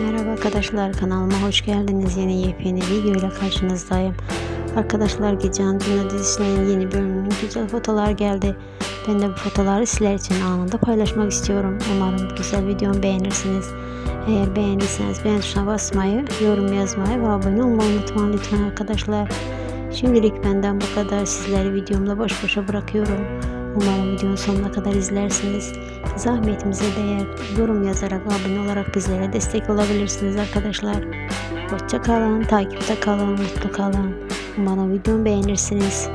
Merhaba arkadaşlar kanalıma hoş geldiniz. Yeni yepyeni video ile karşınızdayım. Arkadaşlar Gecehan Dünya dizisinin yeni bölümünün güzel fotolar geldi. Ben de bu fotoları sizler için anında paylaşmak istiyorum. Umarım güzel videomu beğenirsiniz. Eğer beğendiyseniz beğen tuşuna basmayı, yorum yazmayı ve abone olmayı unutmayın lütfen arkadaşlar. Şimdilik benden bu kadar. Sizleri videomla baş başa bırakıyorum. Umarım videonun sonuna kadar izlersiniz. Zahmetimize değer yorum yazarak abone olarak bizlere destek olabilirsiniz arkadaşlar. Hoşça kalın, takipte kalın, mutlu kalın. Umarım videomu beğenirsiniz.